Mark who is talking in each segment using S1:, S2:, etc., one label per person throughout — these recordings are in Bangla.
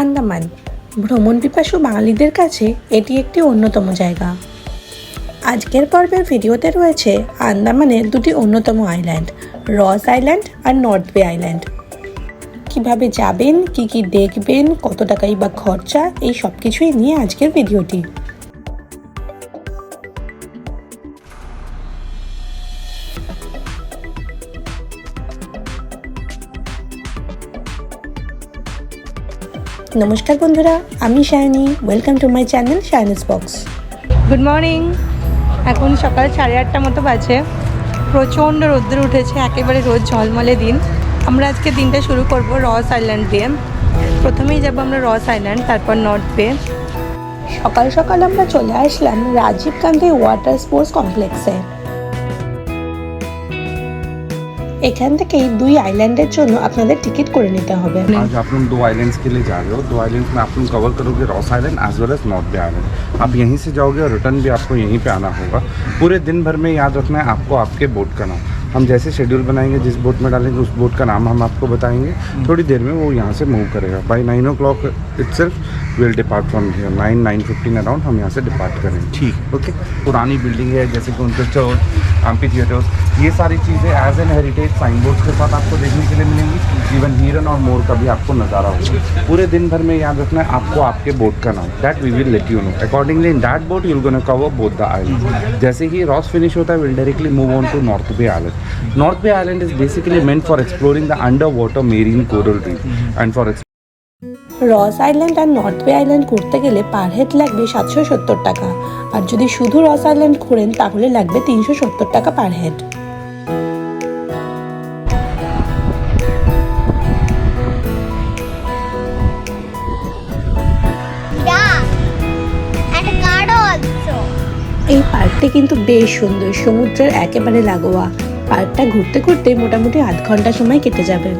S1: আন্দামান। ভ্রমণ পিপাসু বাঙালিদের কাছে এটি একটি অন্যতম জায়গা। আজকের পর্বের ভিডিওতে রয়েছে আন্দামানের দুটি অন্যতম আইল্যান্ড রস আইল্যান্ড আর নর্থ বে আইল্যান্ড কীভাবে যাবেন, কি কি দেখবেন, কত টাকাই বা খরচা, এই সব কিছুই নিয়ে আজকের ভিডিওটি। নমস্কার বন্ধুরা, আমি Shayni. Welcome to my channel Shayni's box good morning এখন সকাল সাড়ে আটটা মতো বাজে। প্রচণ্ড রোদ্দুর উঠেছে, একেবারে রোদ ঝলমলে দিন। আমরা আজকে দিনটা শুরু করব রস আইল্যান্ড দিয়ে। প্রথমেই যাব আমরা রস আইল্যান্ড, তারপর নর্থ বে। সকাল সকাল আমরা চলে আসলাম রাজীব গান্ধী ওয়াটার স্পোর্টস কমপ্লেক্সে। এখান থেকেই দুই আইল্যান্ডের জন্য আপনাদের টিকিট করে নিতে হবে
S2: आज आप लोग दो आइलैंड्स के लिए जा रहे हो दो आइलैंड्स में आप लोग कवर करोगे Ross Island as well as North Bay Island आप यहीं से जाओगे और रिटर्न भी आपको यहीं पे आना होगा पूरे दिन भर में याद रखना है आपको आपके बोट का नाम हम जैसे शेड्यूल बनाएंगे जिस बोट में डालेंगे उस बोट का नाम हम आपको बताएंगे थोड़ी देर में वो यहाँ से मूव करेगा by nine o'clock it सिर्फ will depart from here nine nine fifteen around हम यहाँ से डिपार्ट करेंगे ठीक ओके पुरानी बिल्डिंग है जैसे कि उनके चर्च एम्पी थिएटर्स ये सारी चीज़ें as an heritage sign board के साथ आपको देखने के लिए मिलेंगी। इवन हिरन और मोर का भी आपको नज़ारा होगा। पूरे दिन भर में याद रखना है, आपको आपके बोट का नाम। That we will let you know accordingly in that boat you'll gonna cover both the island जैसे ही रॉस फिनिश होता है will directly move on to north bay island north bay island is basically meant for exploring the underwater marine coral reef and for
S1: Ross island R north বে আইল্যান্ড ঘুরতে গেলে পার হেড লাগবে সাতশো সত্তর টাকা। আর যদি শুধু রস আইল্যান্ড ঘোরেন তাহলে লাগবে তিনশো সত্তর টাকা পার হেড. এই পার্কটি কিন্তু বেশ সুন্দর সমুদ্রের একেবারে লাগোয়া। পার্কটা ঘুরতে ঘুরতে মোটামুটি আধ ঘণ্টা সময় কেটে যাবে।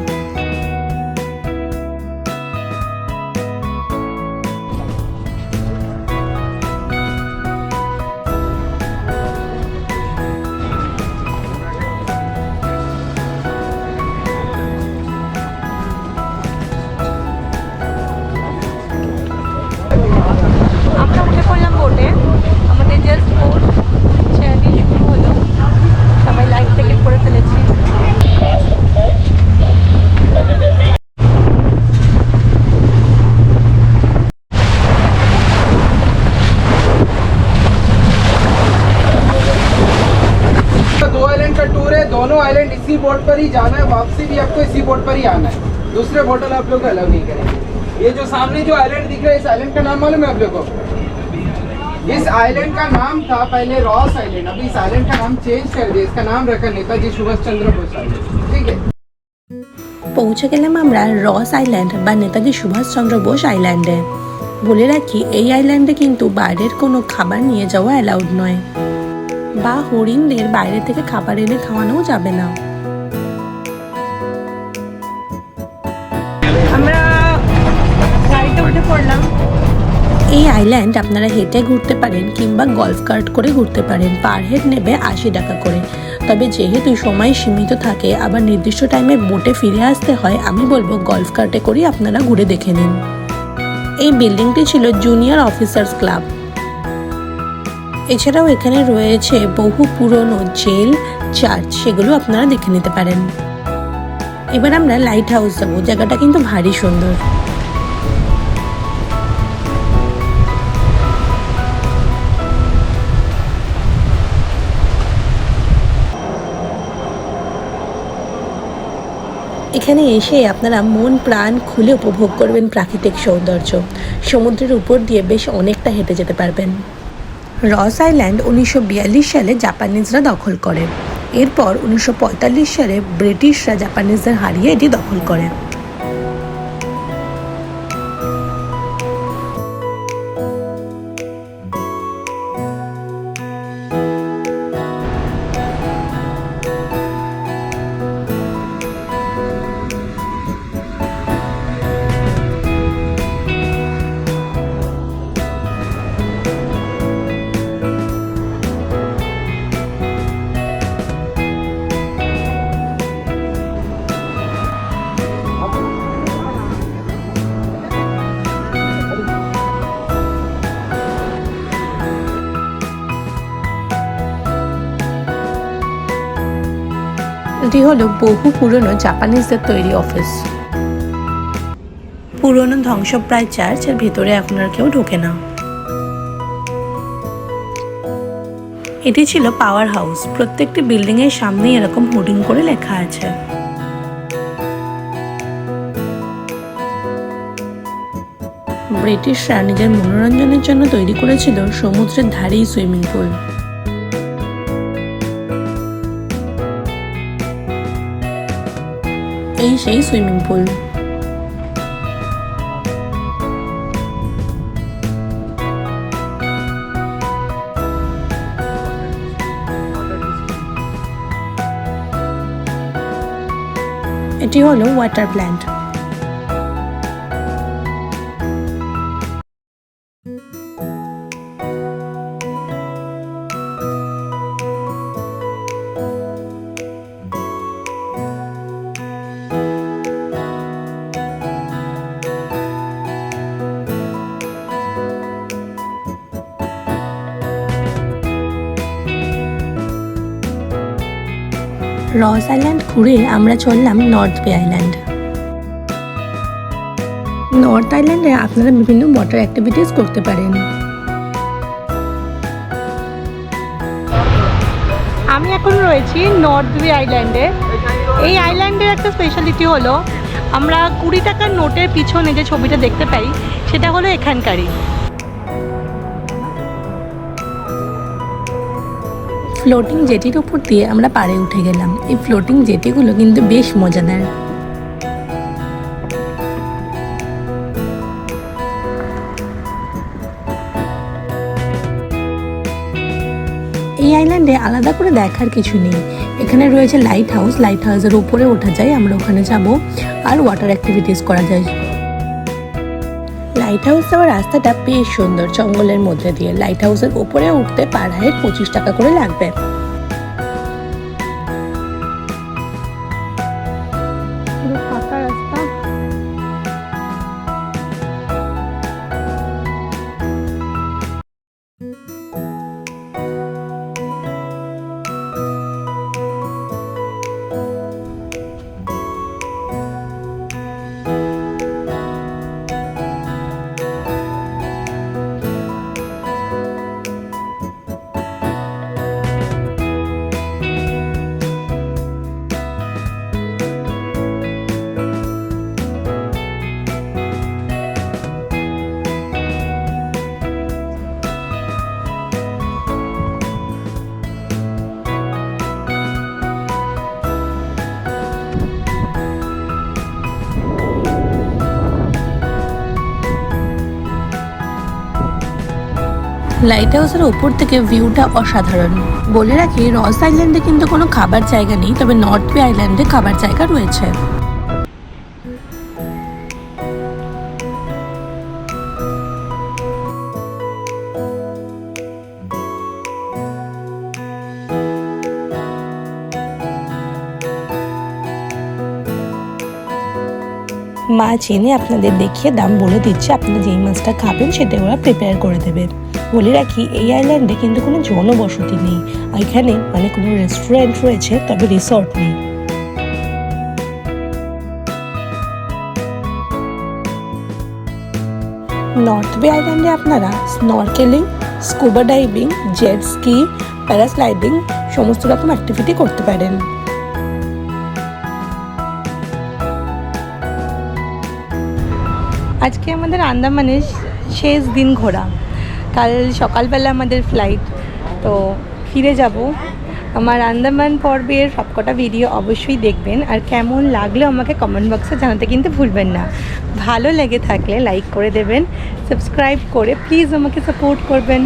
S3: का टूर है दोनों आइलैंड इसी बोट पर ही जाना है वापसी भी आपको इसी बोट पर ही आना है दूसरे बोटल आप लोग अलाउ नहीं करेंगे ये जो सामने जो आइलैंड दिख रहा है इस आइलैंड का नाम मालूम है आप लोग को इस आइलैंड का नाम था पहले रॉस आइलैंड अभी इस आइलैंड का नाम चेंज कर दिया इसका नाम रखा नेताजी सुभाष चंद्र बोस आइलैंड ठीक है
S1: পৌঁছে গেলাম আমরা রস আইল্যান্ড বা নেতাজি সুভাষচন্দ্র বোস আইল্যান্ডে বলে রাখি এই আইল্যান্ডে কিন্তু বাইরের কোনো খাবার নিয়ে যাওয়া অ্যালাউড নয় বা হরিণদের বাইরে থেকে খাবার এনে খাওয়ানোও যাবে না। আমরা গাড়িতে উঠে পড়লাম। এই আইল্যান্ড আপনারা হেঁটে ঘুরতে পারেন কিংবা গলফ কার্ট করে ঘুরতে পারেন। পার হেড নেবে আশি টাকা করে। তবে যেহেতু সময় সীমিত থাকে আবার নির্দিষ্ট টাইমে বোটে ফিরে আসতে হয় আমি বলব গলফ কার্টে করে আপনারা ঘুরে দেখে নিন। এই বিল্ডিংটি ছিল জুনিয়র অফিসার্স ক্লাব এছাড়াও এখানে রয়েছে বহু পুরনো জেল, চার্চ, সেগুলো আপনারা দেখে নিতে পারেন। এবার আমরা লাইট হাউস যাব, জায়গাটা কিন্তু ভারী সুন্দর। এখানে এসে আপনারা মন, প্রাণ খুলে উপভোগ করবেন প্রাকৃতিক সৌন্দর্য। সমুদ্রের উপর দিয়ে বেশ অনেকটা হেঁটে যেতে পারবেন। রস আইল্যান্ড উনিশশো বিয়াল্লিশ সালে জাপানিজরা দখল করে। এরপর উনিশশো পঁয়তাল্লিশ সালে ব্রিটিশরা জাপানিজদের হারিয়ে এটি দখল করে। এটি হলো বহু পুরনো জাপানিজদের তৈরি অফিস। পুরনো ধ্বংসপ্রায় চার্চের ভিতরে এখন আর কেউ ঢোকে না। এটি ছিল পাওয়ার হাউস। প্রত্যেকটি বিল্ডিং এর সামনে এরকম হোর্ডিং করে লেখা আছে। ব্রিটিশরা নিজের মনোরঞ্জনের জন্য তৈরি করেছিল সমুদ্রের ধারেই সুইমিং পুল। এই সেই সুইমিং পুল। এটি হলো ওয়াটার প্ল্যান্ট রস আইল্যান্ড ঘুরে আমরা চললাম নর্থ বে আইল্যান্ড নর্থ আইল্যান্ডে আপনারা বিভিন্ন ওয়াটার অ্যাক্টিভিটিস করতে পারেন। আমি এখন রয়েছি নর্থ বে আইল্যান্ডে এই আইল্যান্ডের একটা স্পেশালিটি হলো আমরা কুড়ি টাকার নোটের পিছনে যে ছবিটা দেখতে পাই সেটা হলো এখানকারই। ফ্লোটিং জেটির উপর দিয়ে আমরা পাড়ে উঠে গেলাম। এই ফ্লোটিং জেটিগুলো কিন্তু বেশ মজাদার। এই আইল্যান্ডে আলাদা করে দেখার কিছু নেই। এখানে রয়েছে লাইট হাউস লাইট হাউসের উপরে ওঠা যায়, আমরা ওখানে যাব। আর ওয়াটার অ্যাক্টিভিটিস করা যায়। লাইট হাউস যাওয়ার রাস্তাটা বেশ সুন্দর। জঙ্গলের মধ্যে দিয়ে লাইট হাউসের উপরে উঠতে পার হেড পঁচিশ টাকা করে লাগবে। লাইট হাউসের উপর থেকে ভিউটা অসাধারণ। বলে রাখি রস আইল্যান্ডে কিন্তু কোনো খাবার জায়গা নেই, তবে নর্থ বে আইল্যান্ডে খাবার জায়গা রয়েছে। মাছ এনে আপনাদের দেখিয়ে দাম বলে দিচ্ছে, আপনারা যেই মাছটা খাবেন সেটা ওরা প্রিপেয়ার করে দেবে। বলে রাখি, এই আইল্যান্ডে কিন্তু কোনো জনবসতি নেই। এখানে মানে কোনো রেস্টুরেন্ট রয়েছে, তবে রিসর্ট নেই। নর্থ বে আইল্যান্ডে আপনারা snorkelling scuba diving jet ski parasliding সমস্ত রকম অ্যাক্টিভিটি করতে পারেন। আজকে আমাদের আন্দামানের শেষ দিন ঘোরা। কাল সকালবেলা আমাদের ফ্লাইট তো ফিরে যাব। আমার আন্দামান পর্বের সবকটা ভিডিও অবশ্যই দেখবেন। আর কেমন লাগল আমাকে কমেন্ট বক্সে জানাতে কিন্তু ভুলবেন না। ভালো লেগে থাকলে লাইক করে দেবেন সাবস্ক্রাইব করে প্লিজ আমাকে সাপোর্ট করবেন।